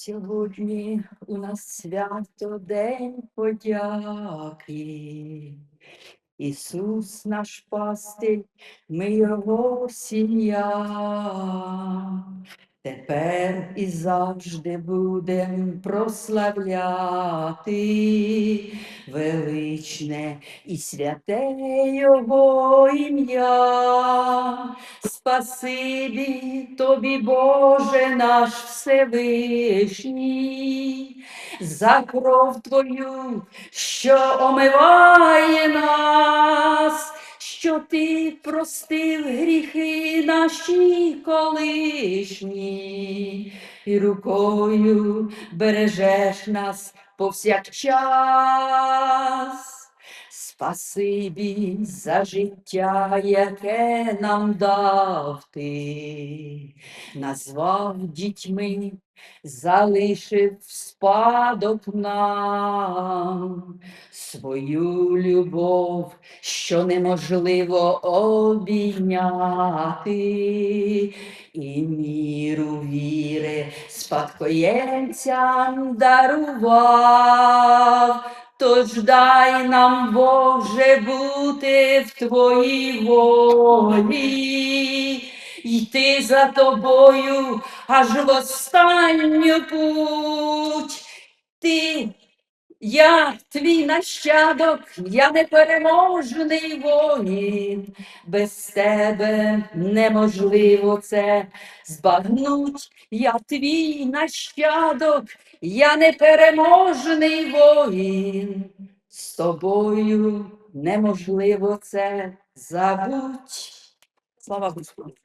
Сьогодні у нас свято День подяки. Ісус наш пастир, ми Його сім'я. Тепер і завжди будем прославляти величне і святе Його ім'я. Спасибі тобі, Боже наш Всевишній, за кров Твою, що омиває нас, що ти простив гріхи наші колишні, і рукою бережеш нас повсякчас. Спасибі за життя, яке нам дав ти, назвав дітьми, залишив спадок нам. Свою любов, що неможливо обійняти, і міру спадкоємцям дарував. Тож дай нам, Боже, бути в Твоїй волі, йти за тобою аж в останню путь. Ти, я, твій нащадок, я непереможний воїн, без тебе неможливо це збагнуть. Я твій нащадок, я непереможний воїн, з тобою неможливо це забуть. Слава Господу!